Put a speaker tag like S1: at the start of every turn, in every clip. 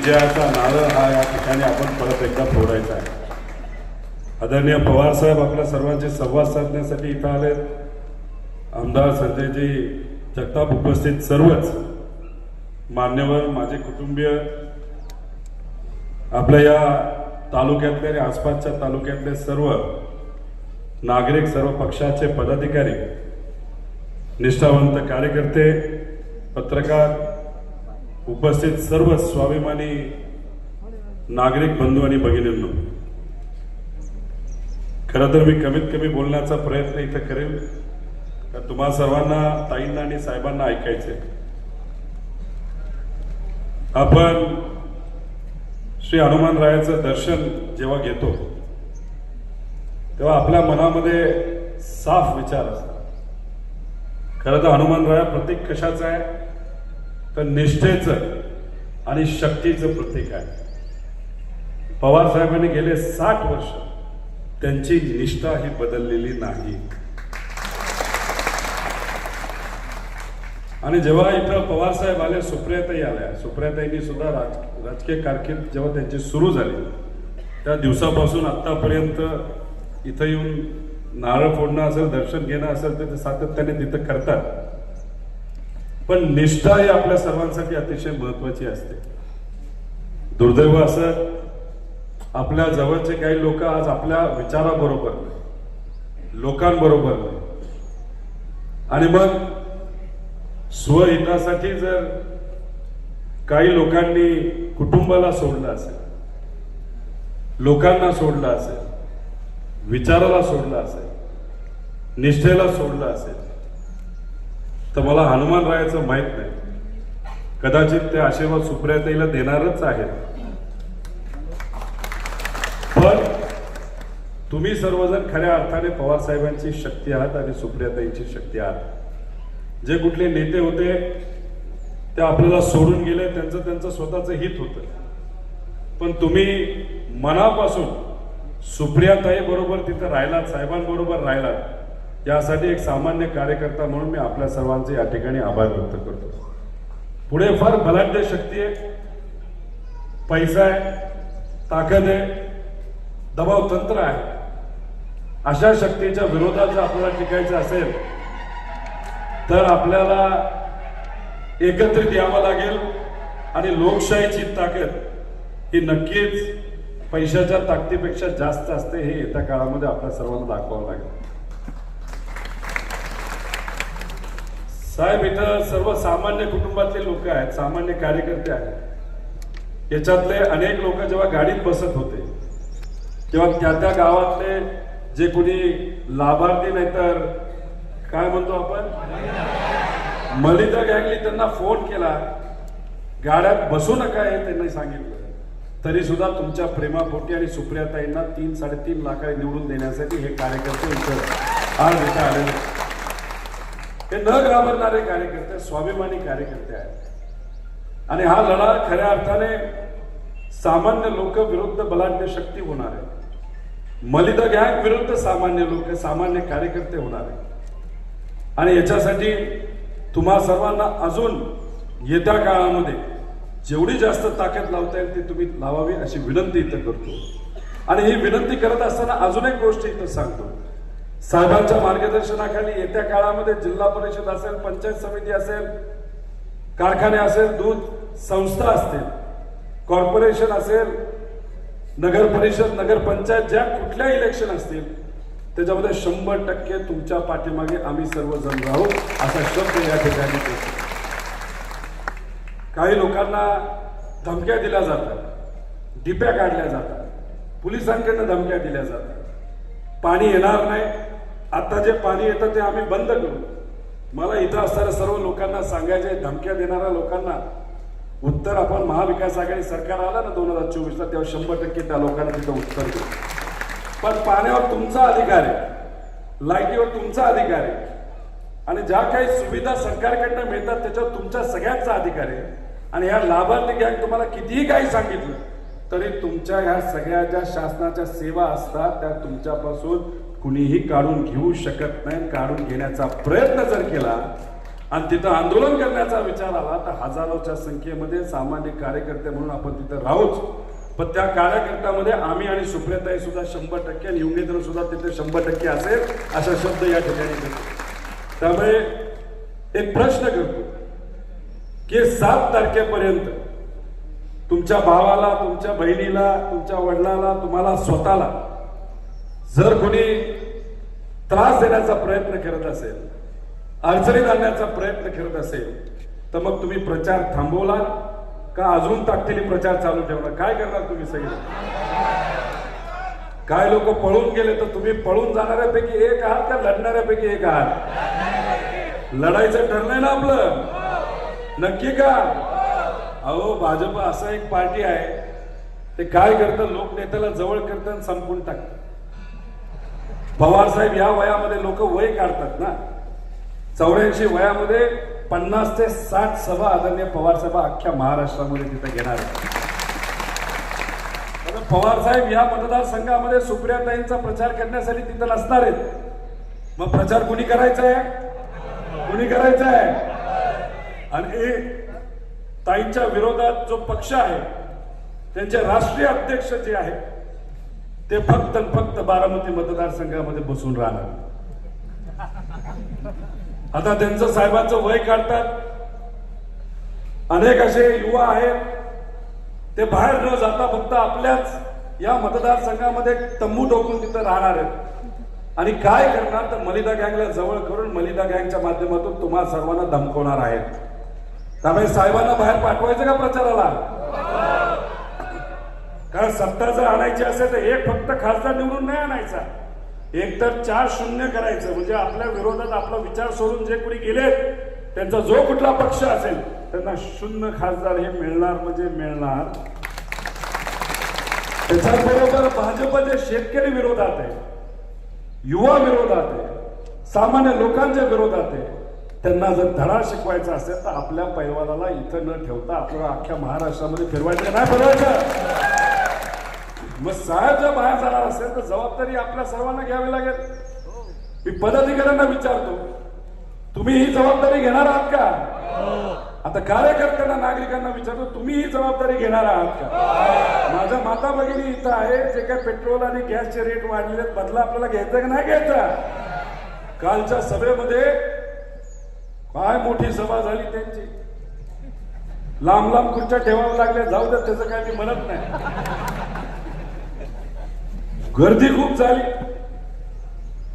S1: विजयाचा नारळ हा या ठिकाणी आपण परत एकदा फोडायचा आहे. आदरणीय पवार साहेब आपल्या सर्वांचे संवाद साधण्यासाठी इथं आले आमदार संजयजी जगताप उपस्थित सर्वच मान्यवर माझे कुटुंबीय आपल्या या तालुक्यातले आणि आसपासच्या तालुक्यातले सर्व नागरिक सर्व पक्षाचे पदाधिकारी निष्ठावंत कार्यकर्ते पत्रकार उपस्थित सर्व स्वाभिमानी नागरिक बंधू आणि भगिनींनो खरं तर मी कमीत कमी बोलण्याचा प्रयत्न इथं करेल. तर तुम्हा सर्वांना ताईंना आणि साहेबांना ऐकायचे आपण श्री हनुमानरायाचं दर्शन जेव्हा घेतो तेव्हा आपल्या मनामध्ये साफ विचार असतात खरं तर हनुमानराया प्रतीक कशाचा आहे? तर निष्ठेचं आणि शक्तीचं प्रतीक आहे. पवार साहेबांनी गेले साठ वर्ष त्यांची निष्ठा ही बदललेली नाही. आणि जेव्हा इथं पवार साहेब आले सुप्रियाताई आल्या सुप्रियाताईंनी सुद्धा राज राजकीय कारकीर्द जेव्हा त्यांची सुरू झाली त्या दिवसापासून आत्तापर्यंत इथं येऊन नारळ फोडणं असेल दर्शन घेणं असेल तर ते सातत्याने तिथं करतात. पण निष्ठा ही आपल्या सर्वांसाठी अतिशय महत्वाची असते दुर्दैव असं आपल्या जवळचे काही लोक आज आपल्या विचाराबरोबर नाही, लोकांबरोबर नाही. आणि मग स्वहितासाठी जर काही लोकांनी कुटुंबाला सोडलं असेल लोकांना सोडलं असेल विचाराला सोडलं असेल निष्ठेला सोडलं असेल तर मला हनुमान रायाचं माहीत नाही. कदाचित ते आशीर्वाद सुप्रियाताईला देणारच आहेत. पण तुम्ही सर्वजण खऱ्या अर्थाने पवार साहेबांची शक्ती आहात आणि सुप्रियाताईची शक्ती आहात. जे कुठले नेते होते ते आपल्याला सोडून गेले त्यांचं त्यांचं स्वतःचं हित होतं. पण तुम्ही मनापासून सुप्रियाताई बरोबर तिथं राहिलात साहेबांबरोबर राहिलात यासाठी एक सामान्य कार्यकर्ता म्हणून मी आपल्या सर्वांचे या ठिकाणी आभार व्यक्त करतो. पुढे फार बलाढ्य शक्ती आहे. पैसा आहे. ताकद आहे. दबाव तंत्र आहे. अशा शक्तीच्या विरोधात जर आपल्याला टिकायचं असेल तर आपल्याला एकत्रित यावं लागेल आणि लोकशाहीची ताकद ही नक्कीच पैशाच्या ताकदीपेक्षा जास्त असते हे येत्या काळामध्ये आपल्या सर्वांना दाखवावं लागेल. साहेब इथं सर्व सामान्य कुटुंबातले लोक आहेत सामान्य कार्यकर्ते आहेत. याच्यातले अनेक लोक जेव्हा गाडीत बसत होते तेव्हा त्या त्या गावातले जे कोणी लाभार्थी नाही तर काय म्हणतो आपण? मलिदा गँगली त्यांना फोन केला गाड्यात बसू नका हे त्यांनी सांगितलं. तरी सुद्धा तुमच्या प्रेमापोटी आणि सुप्रियाताईंना तीन साडेतीन लाख निवडून देण्यासाठी हे कार्यकर्ते इथं आज इथं आलेले आहेत. हे न घाबरणारे कार्यकर्ते स्वाभिमानी कार्यकर्ते आहेत. आणि हा लढा खऱ्या अर्थाने सामान्य लोक विरुद्ध बलाढ्य शक्ती होणार आहे. मलिदा गँग विरुद्ध सामान्य लोक सामान्य कार्यकर्ते होणार आहे आणि याच्यासाठी तुम्हा सर्वांना अजून येत्या काळामध्ये जेवढी जास्त ताकद लावता येईल ती तुम्ही लावावी अशी विनंती इथं करतो. आणि ही विनंती करत असताना अजून एक गोष्ट इथं सांगतो. साहेबांच्या मार्गदर्शनाखाली येत्या काळामध्ये जिल्हा परिषद असेल पंचायत समिती असेल कारखाने असेल दूध संस्था असतील कॉर्पोरेशन असेल नगर परिषद नगर पंचायत ज्या कुठल्या इलेक्शन असतील त्याच्यामध्ये शंभर टक्के तुमच्या पाठीमागे आम्ही सर्वजण राहू असा शब्द या ठिकाणी देतो काही लोकांना धमक्या दिल्या जातात डिप्या काढल्या जातात पोलिसांकडनं धमक्या दिल्या जातात. पाणी येणार नाही. आता जे पाणी येतं ते आम्ही बंद करू. मला इथं असणाऱ्या सर्व लोकांना सांगायचे धमक्या देणाऱ्या लोकांना. उत्तर आपण महाविकास आघाडी सरकार आलं ना दोन हजार चोवीसला तेव्हा शंभर टक्के त्या लोकांना तिथं उत्तर देऊ. पण पाण्यावर तुमचा अधिकार आहे. लाईटीवर तुमचा अधिकार आहे. आणि ज्या काही सुविधा सरकारकडनं मिळतात त्याच्यावर तुमच्या सगळ्यांचा अधिकार आहे. आणि ह्या लाभार्थी गँग तुम्हाला कितीही काही सांगितलं तरी तुमच्या ह्या सगळ्या ज्या शासनाच्या सेवा असतात त्या तुमच्यापासून कुणीही काढून घेऊ शकत नाही काढून घेण्याचा प्रयत्न जर केला आणि तिथं आंदोलन करण्याचा विचार आला तर हजारोच्या संख्येमध्ये सामान्य कार्यकर्ते म्हणून आपण तिथं राहूच. पण त्या कार्यकर्त्यामध्ये आम्ही आणि सुप्रियाताई सुद्धा शंभर टक्के आणि युगेंद्र सुद्धा तिथे शंभर टक्के असेल असा शब्द या ठिकाणी त्यामुळे एक प्रश्न करतो की सात तारखेपर्यंत तुमच्या भावाला तुमच्या बहिणीला तुमच्या वडिलाला तुम्हाला स्वतःला जर कोणी त्रास देण्याचा प्रयत्न करत असेल अडचणीत आणण्याचा प्रयत्न करत असेल तर मग तुम्ही प्रचार थांबवला का अजून ताकदीने प्रचार चालू ठेवला? काय करणार तुम्ही सगळे? काय लोक पळून गेले तर तुम्ही पळून जाणाऱ्यापैकी एक आहात का लढणाऱ्यापैकी एक आहात? लढायचं ठरलंय ना आपलं. नक्की का? अहो भाजप असं एक पार्टी आहे ते काय करतं लोकनेत्याला जवळ करतं आणि संपून टाकतं. पवार साहेब या वयामध्ये लोक वय काढतात ना. चौऱ्याऐंशी वयामध्ये पन्नास ते साठ सभा आदरणीय पवार अख्ख्या महाराष्ट्रामध्ये तिथे घेणार आहे आता पवार साहेब या मतदारसंघामध्ये सुप्रियाताईंचा प्रचार करण्यासाठी तिथं नसणार आहेत. मग प्रचार कुणी करायचा आहे? कुणी करायचा आहे? आणि ताईंच्या विरोधात जो पक्ष आहे त्यांचे राष्ट्रीय अध्यक्ष जे आहेत ते फक्त फक्त बारामती मतदारसंघामध्ये बसून राहणार. आता त्यांचं साहेबांचं वय काढतात. अनेक असे युवा आहेत ते बाहेर न जाता फक्त आपल्याच या मतदारसंघामध्ये तंबू ठोकून तिथं राहणार आहेत. आणि काय करणार तर मलिदा गँगला जवळ करून मलिदा गँगच्या माध्यमातून तुम्हा सर्वांना धमकवणार आहेत. त्यामुळे साहेबांना बाहेर पाठवायचं का प्रचाराला? कारण सत्ता जर आणायची असेल तर एक फक्त खासदार निवडून नाही आणायचा. एक तर चार शून्य करायचं. म्हणजे आपल्या विरोधात आपला विचार सोडून जे कोणी गेले त्यांचा जो कुठला पक्ष असेल त्यांना शून्य खासदार हे मिळणार म्हणजे मिळणार. त्याच्याबरोबर भाजपचे शेतकरी विरोधात आहे युवा विरोधात आहे सामान्य लोकांच्या विरोधात आहे त्यांना जर धडा शिकवायचा असेल तर आपल्या पैलवानाला इथं न ठेवता आपल्याला अख्ख्या महाराष्ट्रामध्ये फिरवायचं नाही फिरवायचं मग साहेब जर बाहेर जाणार असेल तर जबाबदारी आपल्या सर्वांना घ्यावी लागेल. मी पदाधिकाऱ्यांना विचारतो तुम्ही ही जबाबदारी घेणार आहात का? आता कार्यकर्त्यांना नागरिकांना विचारतो तुम्ही ही जबाबदारी घेणार आहात का? माझ्या माता भगिनी इथं आहे जे काय पेट्रोल आणि गॅसचे रेट वाढलेले आहेत, बदला आपल्याला घ्यायचा का नाही घ्यायचा? कालच्या सभेमध्ये काय मोठी सभा झाली त्यांची? लांब लांब खुर्च्या ठेवावं लागल्या जाऊ द्या त्याचं काय मी म्हणत नाही. गर्दी खूप झाली.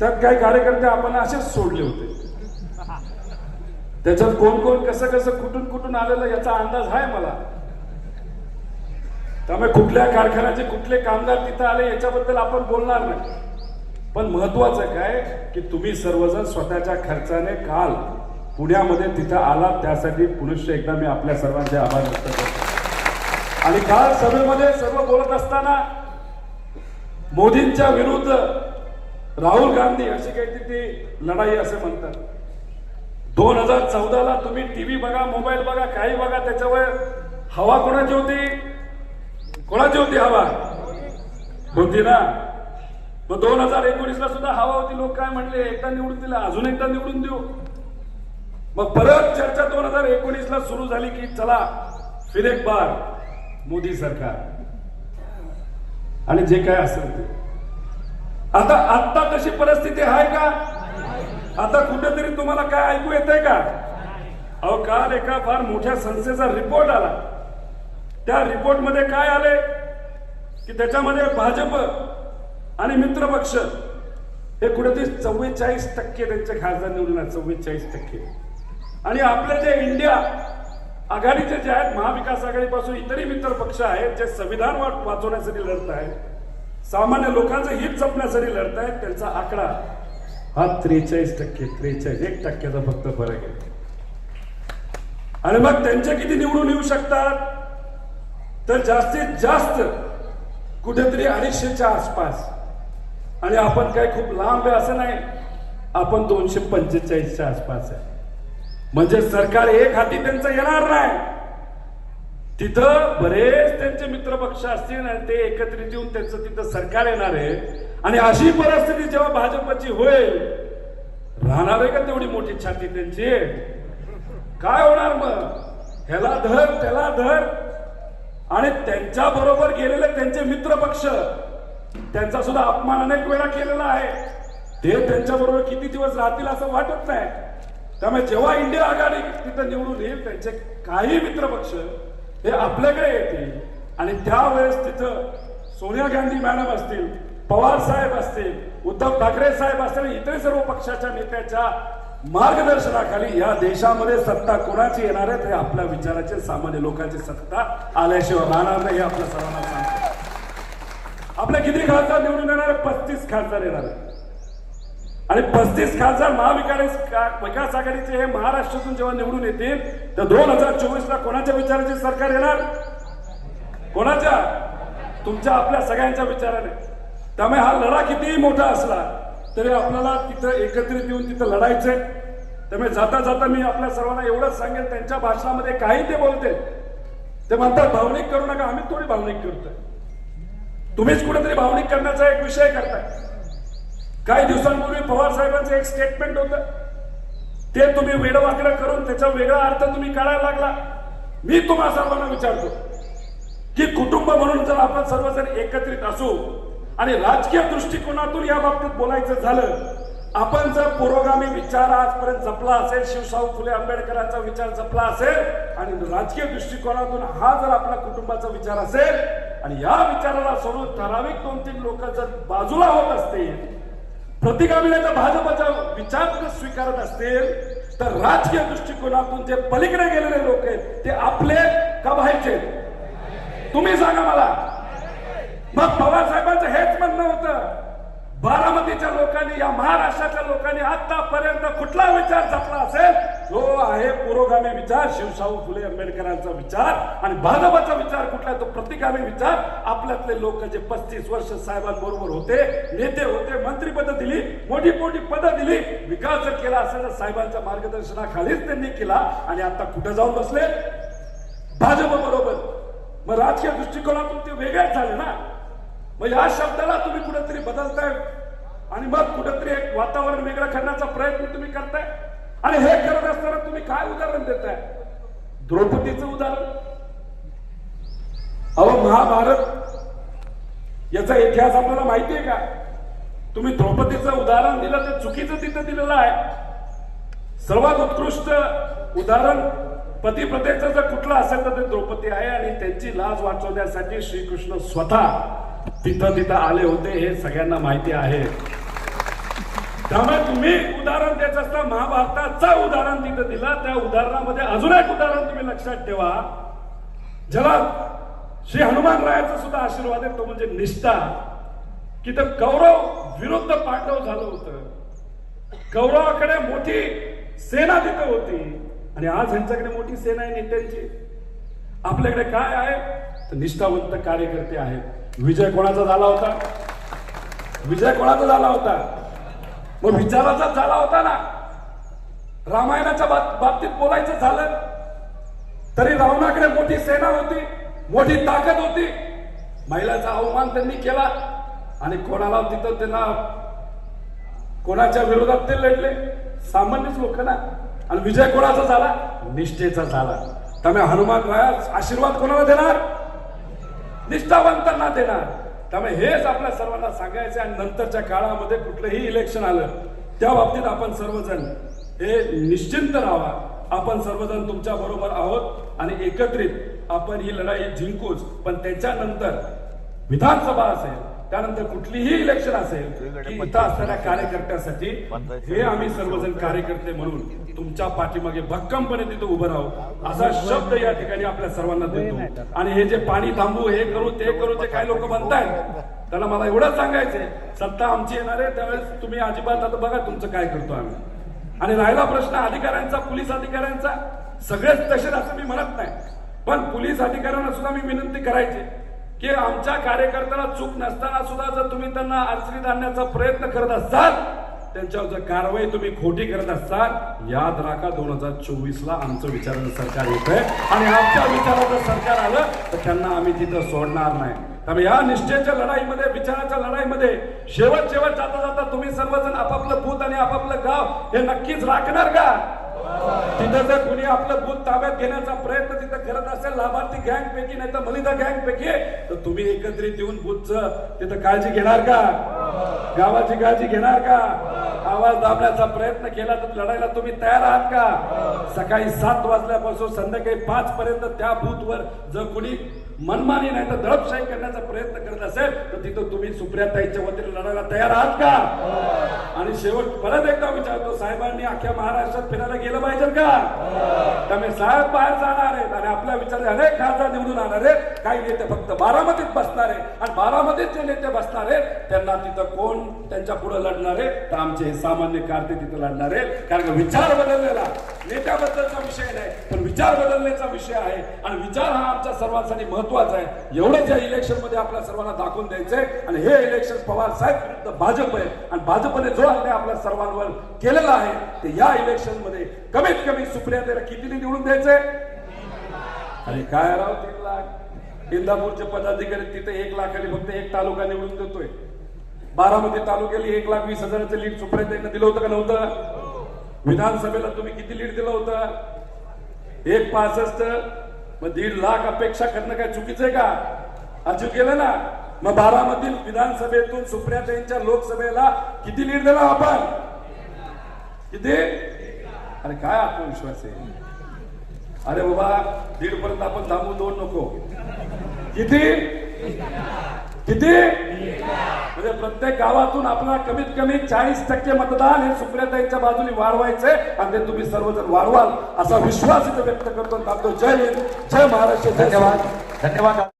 S1: त्यात काही कार्यकर्ते आपण असेच सोडले होते. त्याच्यात कोण कोण कसं कसं कुठून कुठून आलेलं याचा अंदाज आहे मला. त्यामुळे कुठल्या कारखान्याचे कुठले कामगार तिथं आले याच्याबद्दल आपण बोलणार नाही. पण महत्वाचं काय की तुम्ही सर्वजण स्वतःच्या खर्चाने काल पुण्यामध्ये तिथं आला त्यासाठी पुनश्च एकदा मी आपल्या सर्वांचे आभार व्यक्त करतो. आणि काल सभेमध्ये सर्व बोलत असताना मोदींच्या विरुद्ध राहुल गांधी अशी काहीतरी ती लढाई असे म्हणतात. दोन हजार चौदाला तुम्ही टीव्ही बघा मोबाईल बघा काही बघा त्याच्यावर हवा कोणाची होती? कोणाची होती हवा? होती ना? मग दोन हजार एकोणीस ला सुद्धा हवा होती लोक काय म्हणले? एकदा निवडून दिला अजून एकदा निवडून देऊ. मग परत चर्चा दोन हजार एकोणीस ला सुरू झाली की चला फिर एक बार मोदी सरकार. आणि जे काय असेल ते. आता आत्ता तशी परिस्थिती आहे का? आता कुठेतरी तुम्हाला काय ऐकू येतंय का? अहो काल एका फार मोठ्या संस्थेचा रिपोर्ट आला. त्या रिपोर्टमध्ये काय आले की त्याच्यामध्ये भाजप आणि मित्रपक्ष हे कुठेतरी चव्वेचाळीस टक्के त्यांचे खासदार निवडून आहेत चव्वेचाळीस टक्के. आणि आपलं जे इंडिया आघाडीचे जे आहेत महाविकास आघाडीपासून इतरही मित्र पक्ष आहेत जे संविधान वाचवण्यासाठी लढत आहेत सामान्य लोकांचं हित जपण्यासाठी लढत आहेत त्यांचा आकडा हा त्रेचाळीस टक्के त्रेचाळीस एक टक्क्याचा फक्त फरक आहे. आणि मग त्यांचे किती निवडून येऊ शकतात? तर जास्तीत जास्त कुठेतरी अडीचशेच्या आसपास. आणि आपण काय खूप लांब आहे असं नाही. आपण दोनशे पंचेचाळीसच्या आसपास आहे. म्हणजे सरकार एक हाती त्यांचं येणार नाही. तिथं बरेच त्यांचे मित्र पक्ष असतील आणि ते एकत्रित येऊन त्यांचं तिथं सरकार येणार आहे. आणि अशी परिस्थिती जेव्हा भाजपची होईल राहणार आहे का तेवढी मोठी छाती त्यांची? काय होणार मग? ह्याला धर त्याला धर. आणि त्यांच्या बरोबर गेलेले त्यांचे मित्र पक्ष त्यांचा सुद्धा अपमान अनेक वेळा केलेला आहे. ते त्यांच्या बरोबर किती दिवस राहतील असं वाटत नाही. त्यामुळे जेव्हा इंडिया आघाडी तिथं निवडून येईल त्यांचे काही मित्र पक्ष हे आपल्याकडे येतील. आणि त्यावेळेस तिथं सोनिया गांधी मॅडम असतील पवार साहेब असतील उद्धव ठाकरे साहेब असतील इतर सर्व पक्षाच्या नेत्याच्या मार्गदर्शनाखाली या देशामध्ये सत्ता कोणाची येणार आहे ते आपल्या विचाराचे सामान्य लोकांची सत्ता आल्याशिवाय राहणार नाही हे आपल्या सर्वांना सांगतो. आपल्या किती खासदार निवडून येणार आहे? पस्तीस खासदार येणार आहे आणि पस्तीस खासदार महाविकास विकास आघाडीचे हे महाराष्ट्रातून जेव्हा निवडून येतील तर दोन हजार चोवीस ला कोणाच्या विचाराचे सरकार येणार? कोणाच्या? तुमच्या आपल्या सगळ्यांच्या विचाराने. त्यामुळे हा लढा कितीही मोठा असला तरी आपल्याला तिथं एकत्रित येऊन तिथं लढायचंय. त्यामुळे जाता जाता मी आपल्या सर्वांना एवढंच सांगेन त्यांच्या भाषणामध्ये काही ते बोलते ते म्हणतात भावनिक करू नका आम्ही थोडी भावनिक करतोय. तुम्हीच कुठेतरी भावनिक करण्याचा एक विषय करताय. काही दिवसांपूर्वी पवार साहेबांचं एक स्टेटमेंट होतं. ते तुम्ही वेडवाकडं करून त्याचा वेगळा अर्थ तुम्ही काढायला लागला. मी तुम्हा सर्वांना विचारतो की कुटुंब म्हणून जर आपण सर्वजण एकत्रित असू आणि राजकीय दृष्टिकोनातून या बाबतीत बोलायचं झालं आपण जर पुरोगामी विचार आजपर्यंत जपला असेल शिवशाहू फुले आंबेडकरांचा विचार जपला असेल आणि राजकीय दृष्टिकोनातून हा जर आपला कुटुंबाचा विचार असेल आणि या विचाराला सोडून ठराविक दोन तीन लोक जर बाजूला होत असतील प्रतिगामिनीचा भाजपचा विचार जर स्वीकारत असतील तर राजकीय दृष्टिकोनातून जे पलीकडे गेलेले लोक आहेत ते आपले का व्हायचे तुम्ही सांगा मला. मग पवार साहेबांचं हेच म्हणणं होतं. बारामतीच्या लोकांनी या महाराष्ट्राच्या लोकांनी आतापर्यंत कुठला विचार जपला असेल? जो आहे पुरोगामी विचार शिवशाहू फुले आंबेडकरांचा विचार आणि भाजपाचा विचार कुठला तो प्रतिगामी विचार. आपल्यातले लोक जे पस्तीस वर्ष साहेबांबरोबर होते नेते होते मंत्रीपद दिली मोठी मोठी पदं दिली विकास जर केला असेल तर साहेबांच्या मार्गदर्शनाखालीच त्यांनी केला आणि आता कुठं जाऊन बसले? भाजप बरोबर. मग राजकीय दृष्टिकोनातून ते वेगळेच झाले ना. मग या शब्दाला तुम्ही कुठेतरी बदलताय? आणि मग कुठेतरी एक वातावरण वेगळं करण्याचा प्रयत्न तुम्ही करताय? आणि हे करत असताना तुम्ही काय उदाहरण देताय? द्रौपदीचं उदाहरण? अहो महाभारत याचा इतिहास आपल्याला माहिती आहे का? तुम्ही द्रौपदीचं उदाहरण दिलं ते चुकीचं तिथं दिलेलं आहे. सर्वात उत्कृष्ट उदाहरण पतिप्रतेचं जर कुठलं असेल तर ते द्रौपदी आहे आणि त्यांची लाज वाचवण्यासाठी श्रीकृष्ण स्वतः तिथं तिथं आले होते हे सगळ्यांना माहिती आहे. त्यामुळे तुम्ही उदाहरण द्यायचं असता. महाभारताचं उदाहरण तिथं दिलं. त्या उदाहरणामध्ये अजून एक उदाहरण तुम्ही लक्षात ठेवा. ज्याला श्री हनुमान रायाचा सुद्धा आशीर्वाद आहे तो म्हणजे निष्ठा. की तर कौरव विरुद्ध पांडव झालं होतं. कौरवाकडे मोठी सेना तिथं होती. आणि आज ह्यांच्याकडे मोठी सेना आहे नेत्यांची. आपल्याकडे काय आहे? तर निष्ठावंत कार्यकर्ते आहेत. विजय कोणाचा झाला होता? विजय कोणाचा झाला होता? मग विचाराचा झाला होता ना. रामायणाच्या बाब- बाबतीत बोलायचं झालं. तरी रावणाकडे मोठी सेना होती मोठी ताकद होती. महिलाचा अवमान त्यांनी केला आणि कोणाला तिथं त्यांना कोणाच्या विरोधात ते लढले? सामान्यच लोक ना. आणि विजय कोणाचा झाला? निष्ठेचा झाला. त्यामुळे हनुमान राया आशीर्वाद कोणाला देणार? निष्ठावंतांना देणार. त्यामुळे हेच आपल्या सर्वांना सांगायचं आणि नंतरच्या काळामध्ये कुठलंही इलेक्शन आलं त्या बाबतीत आपण सर्वजण हे निश्चिंत राहा आपण सर्वजण तुमच्या बरोबर आहोत आणि एकत्रित आपण ही लढाई जिंकूच. पण त्याच्यानंतर विधानसभा असेल त्यानंतर कुठलीही इलेक्शन असेल की इथं असणाऱ्या कार्यकर्त्यासाठी हे आम्ही सर्वजण कार्यकर्ते म्हणून तुमच्या पाठीमागे भक्कमपणे तिथं उभं राहू. असा शब्द या ठिकाणी आपल्या सर्वांना देतो. आणि हे जे पाणी थांबू हे करू ते करू जे काही लोक म्हणतायत त्याला मला एवढंच सांगायचंय. सत्ता आमची येणार आहे त्यावेळेस तुम्ही अजिबात आता बघा तुमचं काय करतो आम्ही. आणि राहिला प्रश्न अधिकाऱ्यांचा पोलीस अधिकाऱ्यांचा सगळेच तसेच असं मी म्हणत नाही. पण पोलीस अधिकाऱ्यांना सुद्धा मी विनंती करायची. की आमच्या कार्यकर्त्याला चूक नसताना सुद्धा जर तुम्ही त्यांना अडचणीत आणण्याचा प्रयत्न करत असाल त्यांच्यावर जर कारवाई तुम्ही खोटी करत असाल याद राखा दोन हजार चोवीस ला आमचं विचाराचं सरकार येत आहे आणि आमच्या विचाराचं सरकार आलं तर त्यांना आम्ही तिथं सोडणार नाही. त्यामुळे या निश्चयाच्या लढाईमध्ये विचाराच्या लढाईमध्ये शेवट शेवट जाता जाता तुम्ही सर्वजण आपापलं भूत आणि आपापलं गाव हे नक्कीच राखणार का? तिथं जर कुणी आपलं बूथ ताब्यात घेण्याचा प्रयत्न तिथं करत असेल लाभार्थी गँग पैकी नाही तर मलिदा गँग पैकी तर तुम्ही एकत्रित येऊन बूथचं तिथं काळजी घेणार का? गावाची काळजी घेणार का? आवाज दाबण्याचा प्रयत्न केला तर लढायला तुम्ही तयार आहात का? सकाळी सात वाजल्यापासून संध्याकाळी पाच पर्यंत त्या बूथवर जर कुणी मनमानी नाही तर दडपशाही करण्याचा प्रयत्न करत असेल तर तिथं तुम्ही सुप्रियाताईच्या वतीने लढायला तयार आहात का? आणि शेवट परत एकदा विचारतो साहेबांनी अख्ख्या महाराष्ट्रात फिरायला गेलं पाहिजे का? त्यामुळे साहेब बाहेर जाणार आहेत. आणि आपल्या विचार अनेक खासदार निवडून आणणार आहेत. काही नेते फक्त बारामतीत बसणार आहे आणि बारामतीत जे नेते बसणार आहेत त्यांना तिथं कोण त्यांच्या पुढे लढणार आहे? तर आमचे हे सामान्य कार्ते तिथं लढणार आहेत. कारण का विचार बदललेला. नेत्याबद्दलचा विषय नाही पण विचार बदलण्याचा विषय आहे. आणि विचार हा आमच्या सर्वांसाठी महत्त्वाचा आहे. एवढंच या इलेक्शनमध्ये आपल्या सर्वांना दाखवून द्यायचंय. आणि हे इलेक्शन पवार साहेब विरुद्ध भाजप आहे. आणि भाजपने जो अन्याय आपल्या सर्वांवर केलेला आहे ते या इलेक्शनमध्ये कमीत कमी सुप्रिया त्याला किती निवडून द्यायचंय अरे काय राव तीन लाख. इंदापूरचे पदाधिकारी तिथे एक लाखाने फक्त एक तालुका निवडून देतोय. बारामती तालुक्याला एक लाख वीस हजाराचं लीड सुप्रिया दिलं होतं का नव्हतं? विधानसभेला तुम्ही किती लीड दिलं होतं? एक पासष्ट मग दीड लाख अपेक्षा करणं काय चुकीचं आहे का? अचूक केलं ना? मग बारामती विधानसभेतून सुप्रिया यांच्या लोकसभेला किती लीड दिला आपण? किती? अरे काय आत्मविश्वास आहे? अरे बाबा दीड पर्यंत आपण थांबू दोन नको. किती? किती? म्हणजे प्रत्येक गावातून आपला कमीत कमी चाळीस टक्के मतदान हे सुप्रियाताईंच्या बाजूने वाढवायचंय आणि ते तुम्ही सर्वजण वाढवाल असा विश्वास इथे व्यक्त करतो थांबतो. जय हिंद जय महाराष्ट्र
S2: धन्यवाद. धन्यवाद.